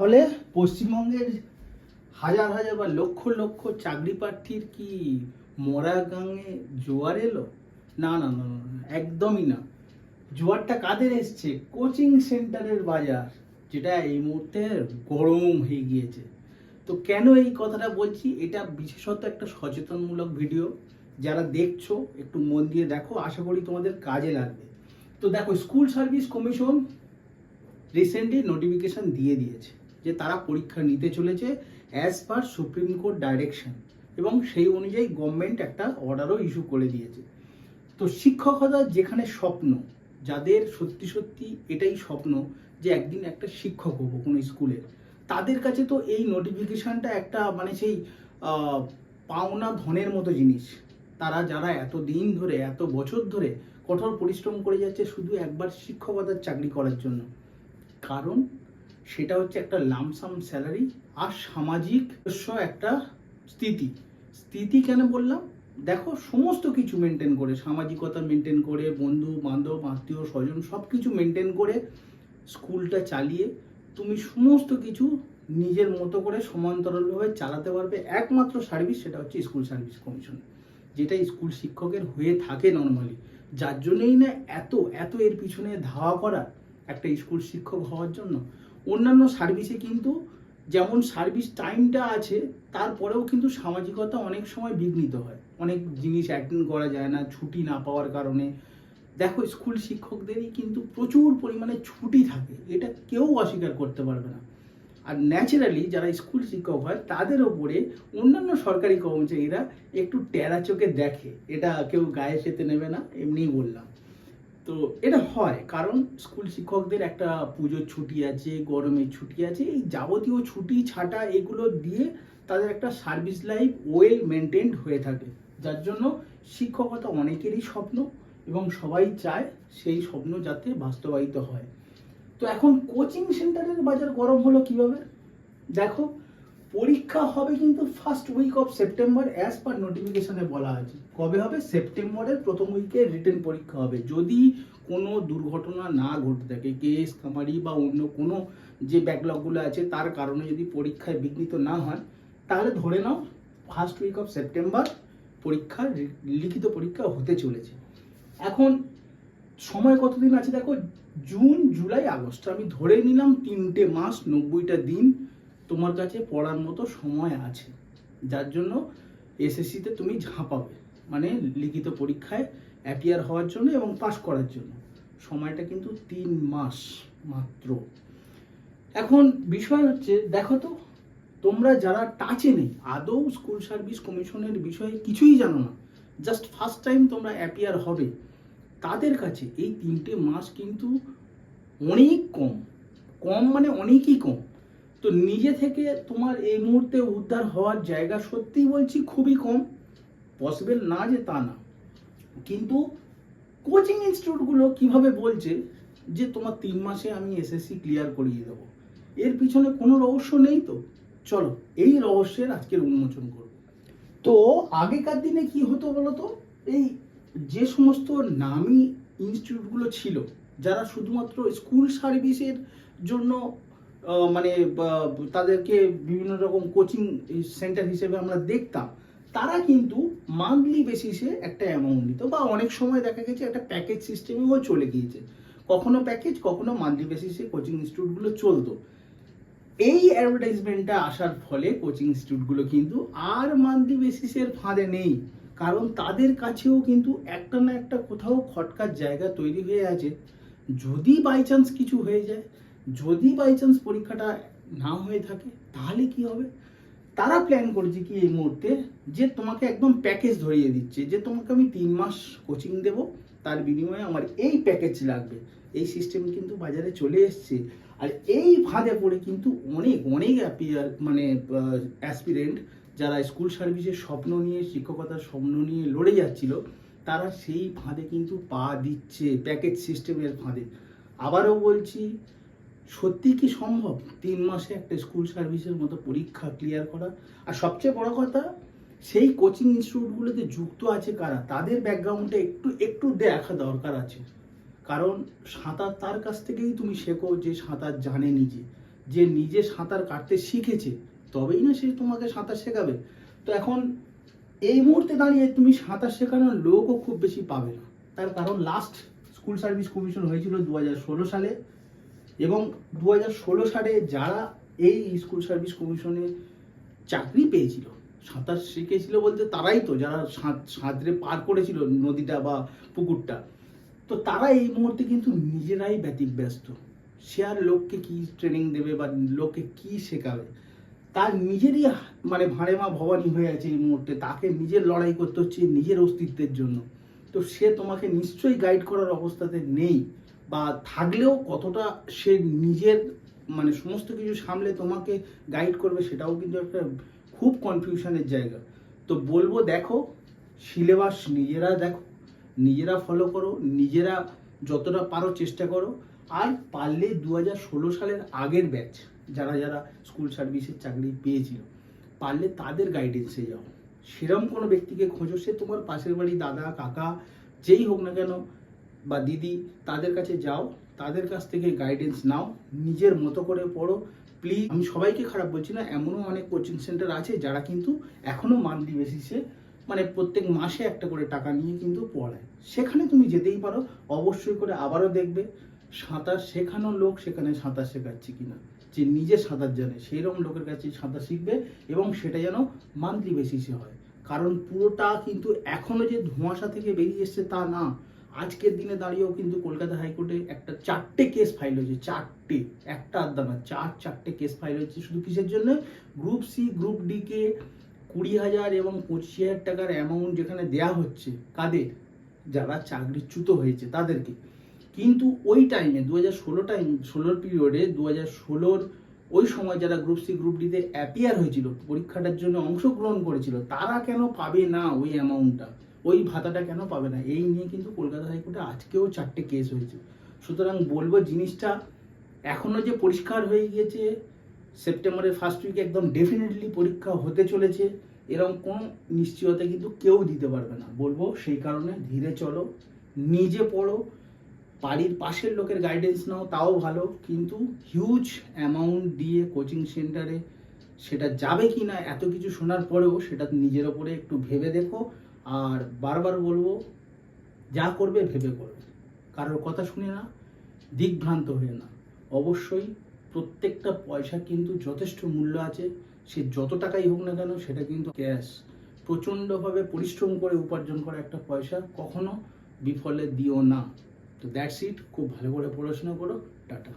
তাহলে পশ্চিমবঙ্গের হাজার হাজার বা লক্ষ লক্ষ চাকরি প্রার্থীর কি মরা গাঙে জোয়ার এলো? না না না, একদমই না। জোয়ারটা কাদের এসছে? কোচিং সেন্টারের বাজার, যেটা এই মুহূর্তে গরম হয়ে গিয়েছে। তো কেন এই কথাটা বলছি? এটা বিশেষত একটা সচেতনমূলক ভিডিও। যারা দেখছ, একটু মন দিয়ে দেখো, আশা করি তোমাদের কাজে লাগবে। তো দেখো, school service commission recently notification দিয়ে দিয়েছে। যে তারা পরীক্ষা নিতে চলেছে as per supreme court direction এবং সেই অনুযায়ী গভর্নমেন্ট একটা অর্ডারও ইস্যু করে দিয়েছে। তো শিক্ষকতা যেখানে স্বপ্ন, যাদের সত্যি সত্যি এটাই স্বপ্ন যে একদিন একটা শিক্ষক হব কোনো স্কুলের তাদের কাছে তো এই নোটিফিকেশানটা একটা মানে সেই পাওনা ধনের মতো জিনিস। তারা যারা এত দিন ধরে, এত বছর ধরে কঠোর পরিশ্রম করে যাচ্ছে শুধু একবার শিক্ষকতার চাকরি করার জন্য। কারণ সেটা হচ্ছে একটা লামসাম স্যালারি আর সামাজিক একটা স্থিতি। স্থিতি কেন বললাম? দেখো, সমস্ত কিছু মেনটেন করে, সামাজিকতা মেনটেন করে, বন্ধু, বান্ধব, আত্মীয়, স্বজন সব কিছু মেনটেন করে স্কুলটা চালিয়ে তুমি সমস্ত কিছু নিজের মতো করে সমান্তরালভাবে চালাতে পারবে। একমাত্র সার্ভিস সেটা হচ্ছে স্কুল সার্ভিস কমিশন যেটা স্কুল শিক্ষকের হয়ে থাকে নর্মালি যার জন্যই না এত এত এর পিছনে ধাওয়া করা একটা স্কুল শিক্ষক হওয়ার জন্য। অন্যান্য সার্ভিসে কিন্তু যেমন সার্ভিস টাইমটা আছে, তারপরেও কিন্তু সামাজিকতা অনেক সময় বিঘ্নিত হয়। অনেক জিনিস অ্যাটেন্ড করা যায় না, ছুটি না পাওয়ার কারণে। দেখো স্কুল শিক্ষকদেরই কিন্তু প্রচুর পরিমাণে ছুটি থাকে। এটা কেউ অস্বীকার করতে পারবে না। আর ন্যাচারালি যারা স্কুল শিক্ষক হয়, তাদের ওপরে অন্যান্য সরকারি কর্মচারীরা একটু টেরা চোখে দেখে। এটা কেউ গায়ে সেতে নেবে না, এমনিই বললাম। তো এটা হয়, কারণ স্কুল শিক্ষকদের একটা পুজোর ছুটি আছে, গরমের ছুটি আছে, এই যাবতীয় ছুটি ছাটা এগুলো দিয়ে তাদের একটা সার্ভিস লাইফ ওয়েল মেনটেন্ড হয়ে থাকে। যার জন্য শিক্ষকতা অনেকেরই স্বপ্ন এবং সবাই চায় সেই স্বপ্ন যাতে বাস্তবায়িত হয়। তো এখন কোচিং সেন্টারের বাজার গরম হলো কীভাবে? দেখো পরীক্ষা হবে কিন্তু first week of September as per নোটিফিকেশনে বলা আছে। কবে হবে? সেপ্টেম্বরের প্রথম উইকে রিটেন পরীক্ষা হবে। যদি কোনো দুর্ঘটনা না ঘটে থাকে কেস কামারি বা অন্য কোনো যে ব্যাকলগগুলো আছে, তার কারণে যদি পরীক্ষায় বিঘ্নিত না হয় তাহলে ধরে নাও ফার্স্ট উইক অফ সেপ্টেম্বর পরীক্ষা লিখিত পরীক্ষা হতে চলেছে। এখন সময় কতদিন আছে দেখো? জুন জুলাই আগস্ট আমি ধরে নিলাম তিনটে মাস, নব্বইটা দিন তোমার কাছে পড়ার মতো সময় আছে। যার জন্য এসএসসিতে তুমি ঝাঁপাবে মানে লিখিত পরীক্ষায় অ্যাপিয়ার হওয়ার জন্য এবং পাস করার জন্য। সময়টা কিন্তু তিন মাস মাত্র। এখন বিষয় হচ্ছে, দেখো তো, তোমরা যারা টাচে নেই, আদৌ স্কুল সার্ভিস কমিশনের বিষয়ে কিছুই জানো না। জাস্ট ফার্স্ট টাইম তোমরা অ্যাপিয়ার হবে, তাদের কাছে এই তিনটে মাস কিন্তু অনেক কম। কম মানে অনেকই কম। তো নিজে থেকে তোমার এই মুহূর্তে উদ্ধার হওয়ার জায়গা সত্যিই বলছি খুবই কম। পসিবল না যে তা না। কিন্তু কোচিং ইনস্টিটিউটগুলো কীভাবে বলছে যে তোমার তিন মাসে আমি এসএসসি ক্লিয়ার করিয়ে দেবো? এর পিছনে কোনো রহস্য নেই তো? চলো, এই রহস্যের আজকের উন্মোচন করব। তো আগেকার দিনে কি হতো বলো তো? এই যে সমস্ত নামি ইনস্টিটিউটগুলো ছিল, যারা শুধুমাত্র স্কুল সার্ভিসের জন্য মানে তাদেরকে বিভিন্ন রকম কোচিং সেন্টার হিসেবে আমরা দেখতাম, তারা কিন্তু মান্থলি বেসিসে একটা অ্যামাউন্ট নিত বা অনেক সময় দেখা গেছে একটা প্যাকেজ সিস্টেমেও চলে গিয়েছে। কখনো প্যাকেজ কখনো মান্থলি বেসিসে কোচিং ইনস্টিটিউটগুলো চলতো। এই অ্যাডভার্টাইজমেন্টটা আসার ফলে কোচিং ইনস্টিটিউটগুলো কিন্তু আর মান্থলি বেসিসের ফাঁদে নেই, কারণ তাদের কাছেও কিন্তু একটা না একটা কোথাও খটকার জায়গা তৈরি হয়ে আছে। যদি বাই চান্স কিছু হয়ে যায় যদি বাই চান্স পরীক্ষাটা না হয়ে থাকে, তাহলে কি হবে? তারা প্ল্যান করেছে কি এই মুহূর্তে যে তোমাকে একদম প্যাকেজ ধরিয়ে দিচ্ছে, যে তোমাকে আমি তিন মাস কোচিং দেব, তার বিনিময়ে আমার এই প্যাকেজ লাগবে। এই সিস্টেম কিন্তু বাজারে চলে এসছে। আর এই ফাঁদে পড়ে কিন্তু অনেক অনেক অ্যাপিয়ার মানে অ্যাসপিরেন্ট যারা স্কুল সার্ভিসের স্বপ্ন নিয়ে, শিক্ষকতার স্বপ্ন নিয়ে লড়ে যাচ্ছিল, তারা সেই ফাঁদে কিন্তু পা দিচ্ছে প্যাকেজ সিস্টেমের ফাঁদে। আবারও বলছি সত্যি কি সম্ভব? তিন মাসে একটা স্কুল সার্ভিসের মতো পরীক্ষা ক্লিয়ার করা? আর সবচেয়ে বড় কথা, সেই কোচিং ইনস্টিটিউটগুলোতে যুক্ত আছে কারা? তাদের ব্যাকগ্রাউন্ডটা একটু একটু দেখা দরকার আছে। কারণ সাঁতার তার কাছ থেকেই তুমি শেখো যে সাঁতার জানে নিজে। যে নিজে সাঁতার কাটতে শিখেছে, তবেই না সে তোমাকে সাঁতার শেখাবে। তো এখন এই মুহূর্তে দাঁড়িয়ে তুমি সাঁতার শেখানোর লোকও খুব বেশি পাবে না। তার কারণ লাস্ট স্কুল সার্ভিস কমিশন হয়েছিল দু হাজার ষোলো সালে। এবং দু হাজার ষোলো সালে যারা এই স্কুল সার্ভিস কমিশনে চাকরি পেয়েছিল, সাঁতার শিখেছিল বলতে তারাই তো, যারা সাঁত- সাঁতরে পার করেছিল নদীটা বা পুকুরটা, তো তারা এই মুহূর্তে কিন্তু নিজেরাই ব্যতিব্যস্ত। সে আর লোককে কি ট্রেনিং দেবে বা লোককে কি শেখাবে? তার নিজেরই মানে ভাঁড়ে মা ভবানী হয়ে আছে এই মুহূর্তে, তাকে নিজের লড়াই করতে হচ্ছে নিজের অস্তিত্বের জন্য। তো সে তোমাকে নিশ্চয়ই গাইড করার অবস্থাতে নেই। বা থাকলেও কতটা সে নিজের মানে সমস্ত কিছু সামলে তোমাকে গাইড করবে সেটাও কিন্তু একটা খুব কনফিউশনের জায়গা। তো বলব দেখো সিলেবাস নিজেরা দেখো, নিজেরা ফলো করো, নিজেরা যতটা পারো চেষ্টা করো, আর পারলে দু সালের আগের ব্যাচ যারা যারা স্কুল সার্ভিসের চাকরি পেয়েছিল, পারলে তাদের গাইডেন্সে যাও। সেরম কোনো ব্যক্তিকে খোঁজো, সে তোমার পাশের বাড়ি দাদা, কাকা, যেই হোক না কেন বা দিদি তাদের কাছে যাও, তাদের কাছ থেকে গাইডেন্স নাও, নিজের মতো করে পড়ো। প্লিজ আমি সবাইকে খারাপ বলছি না, এমনও অনেক কোচিং সেন্টার আছে যারা কিন্তু এখনও মান্থলি বেসিসে মানে প্রত্যেক মাসে একটা করে টাকা নিয়ে কিন্তু পড়ায়। সেখানে তুমি যেতেই পারো, অবশ্যই করে আবারও দেখবে, সাঁতার শেখানো লোক সেখানে সাঁতার শেখাচ্ছে কিনা, যে নিজে সাঁতার জানে সেই রকম লোকের কাছে সাঁতার শিখবে এবং সেটা যেন মান্থলি বেসিসে হয়। কারণ পুরোটা কিন্তু এখনও যে ধোঁয়াশা থেকে বেরিয়ে এসছে তা না। আজকের দিনে দাঁড়িয়েও কিন্তু কলকাতা হাইকোর্টে একটা চারটে কেস ফাইল হয়েছে, চারটে, একটা আড্ডা না চার, চারটে কেস ফাইল হয়েছে। শুধু কিসের জন্য? গ্রুপ সি, গ্রুপ ডি কে কুড়ি হাজার এবং পঁচিশ হাজার টাকার অ্যামাউন্ট যেখানে দেয়া হচ্ছে, কাদের? যারা চাকরিচ্যুত হয়েছে, তাদেরকে। কিন্তু ওই টাইমে দু হাজার ষোলো টাইম ষোলোর পিরিয়ডে দু হাজার ষোলোর ওই সময় যারা গ্রুপ সি, গ্রুপ ডিতে অ্যাপিয়ার হয়েছিল, পরীক্ষাটার জন্য অংশগ্রহণ করেছিল, তারা কেন পাবে না ওই অ্যামাউন্টটা ওই ভাতাটা কেন পাবে না? এই নিয়ে কিন্তু কলকাতা হাইকোর্টে আজকেও চারটে কেস হয়েছে। সুতরাং বলব জিনিসটা এখনও যে পরিষ্কার হয়ে গিয়েছে, সেপ্টেম্বরের ফার্স্ট উইকে একদম ডেফিনেটলি পরীক্ষা হতে চলেছে। এরকম কোনো নিশ্চয়তা কিন্তু কেউ দিতে পারবে না। বলব সেই কারণে ধীরে চলো, নিজে পড়ো, বাড়ির পাশের লোকের গাইডেন্স নাও, তাও ভালো, কিন্তু হিউজ অ্যামাউন্ট দিয়ে কোচিং সেন্টারে সেটা যাবে কি না এত কিছু শোনার পরেও সেটা নিজের ওপরে একটু ভেবে দেখো। আর বারবার বলব, যা করবে ভেবে করবে কারোর কথা শুনে না, দিকভ্রান্ত হয়ে না। অবশ্যই প্রত্যেকটা পয়সা কিন্তু যথেষ্ট মূল্য আছে। সে যত টাকাই হোক না কেন, সেটা কিন্তু ক্যাশ। প্রচণ্ডভাবে পরিশ্রম করে উপার্জন করা একটা পয়সা কখনো বিফলে দিও না। তো দ্যাটস ইট খুব ভালো করে পড়াশোনা করো। টাটা।